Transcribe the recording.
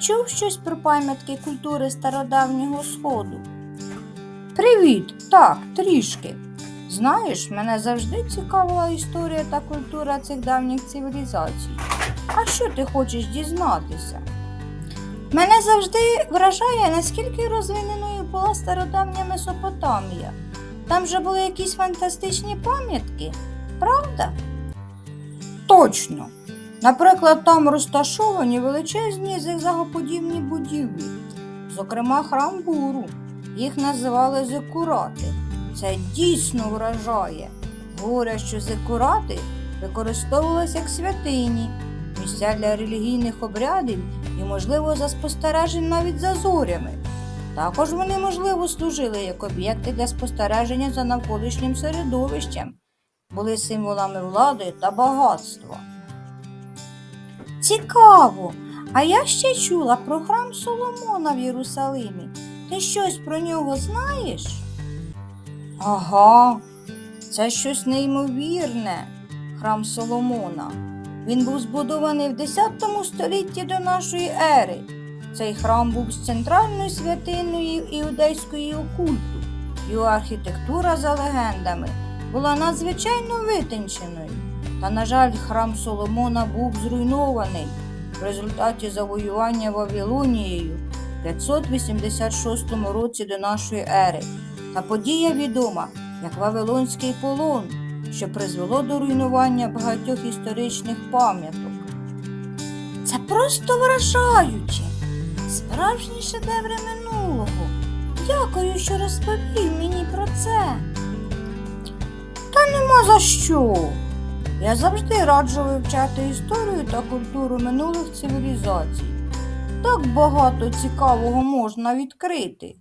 чув щось про пам'ятки культури стародавнього сходу? Привіт, так, трішки. Знаєш, мене завжди цікавила історія та культура цих давніх цивілізацій. А що ти хочеш дізнатися? Мене завжди вражає, наскільки розвиненою була стародавня Месопотамія. Там же були якісь фантастичні пам'ятки, правда? Точно. Наприклад, там розташовані величезні зигзагоподібні будівлі, зокрема храм Буру. Їх називали зикурати. Це дійсно вражає. Говорять, що зикурати використовувалися як святині, місця для релігійних обрядів і, можливо, за спостережень навіть за зорями. Також вони, можливо, служили як об'єкти для спостереження за навколишнім середовищем, були символами влади та багатства. Цікаво! А я ще чула про храм Соломона в Єрусалимі. Ти щось про нього знаєш? Ага, це щось неймовірне. Храм Соломона. Він був збудований в 10 столітті до нашої ери. Цей храм був з центральною святиною іудейської окульту. Його архітектура за легендами була надзвичайно витонченою. Та, на жаль, храм Соломона був зруйнований в результаті завоювання Вавилонією в 586 році до нашої ери. Та подія відома як Вавилонський полон, що призвело до руйнування багатьох історичних пам'яток. Це просто вражаюче. Справжні шедеври минулого. Дякую, що розповів мені про це. Та нема за що. Я завжди раджу вивчати історію та культуру минулих цивілізацій. Так багато цікавого можна відкрити.